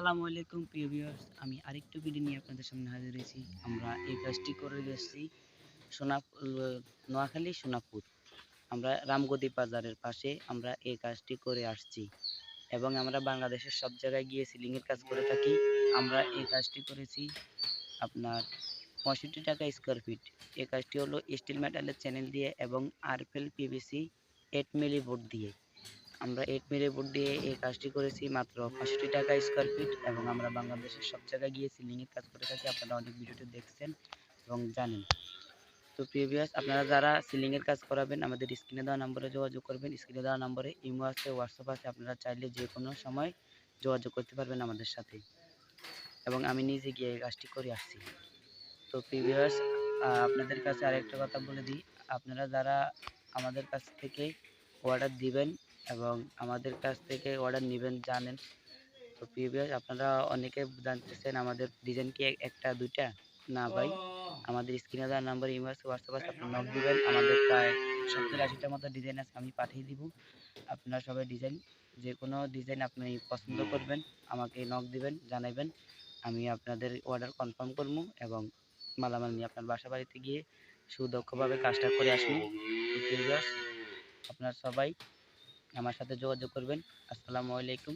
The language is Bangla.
আসসালামু আলাইকুম, প্রিয় ভিউয়ার্স আমি আরেকটু ভিডিও নিয়ে আপনাদের সামনে হাজির হয়েছি। আমরা এই কাজটি করে গেছি সোনা নোয়াখালী সোনাপুর। আমরা রামগদি বাজারের পাশে আমরা এই কাজটি করে আসছি এবং আমরা বাংলাদেশের সব জায়গায় গিয়ে সিলিংয়ের কাজ করে থাকি। আমরা এই কাজটি করেছি আপনার পঁয়ষট্টি টাকা স্কোয়ার ফিট এই কাজটি হলো স্টিল মেটালের চ্যানেল দিয়ে এবং আরফেল পিভিসি এইট মিলি বোর্ড দিয়ে। আমরা এইট মিলি বোর্ড দিয়ে এই কাজটি করেছি মাত্র পঁয়ষট্টি টাকা স্কোয়ার ফিট এবং আমরা বাংলাদেশের সব জায়গায় গিয়ে সিলিংয়ের কাজ করে থাকি। আপনারা অনেক ভিডিওটি দেখছেন এবং জানেন। তো প্রিভিয়াস আপনারা যারা সিলিংয়ের কাজ করাবেন, আমাদের স্ক্রিনে দেওয়া নম্বরে যোগাযোগ করবেন। স্ক্রিনে দেওয়া নম্বরে ইমো আছে, হোয়াটসঅ্যাপ আছে। আপনারা চাইলে যে কোনো সময় যোগাযোগ করতে পারবেন আমাদের সাথে। এবং আমি নিজে গিয়ে এই কাজটি করে আসছি। তো প্রিভিয়াস আপনাদের কাছে আরেকটা কথা বলে দিই। আপনারা যারা আমাদের কাছ থেকে অর্ডার দিবেন এবং আমাদের কাছ থেকে অর্ডার নেবেন, জানেন। তো প্রিভিয়াস আপনারা অনেকে জানতেছেন আমাদের ডিজাইন কি একটা, দুইটা? না ভাই, আমাদের স্ক্রিনে দেওয়া নাম্বার ইমেল হোয়াটসঅ্যাপ আছে, আপনি নক দিবেন। আমাদের প্রায় সত্তর আশিটার মতো ডিজাইন আছে, আমি পাঠিয়ে দিব। আপনারা সবাই ডিজাইন যে কোনো ডিজাইন আপনি পছন্দ করবেন, আমাকে নক দিবেন, জানাবেন। আমি আপনাদের অর্ডার কনফার্ম করব এবং মালামাল নিয়ে আপনার বাসা বাড়িতে গিয়ে সুদক্ষভাবে কাজটা করে আসব। আপনারা সবাই আমার সাথে যোগাযোগ করবেন। আসসালামু আলাইকুম।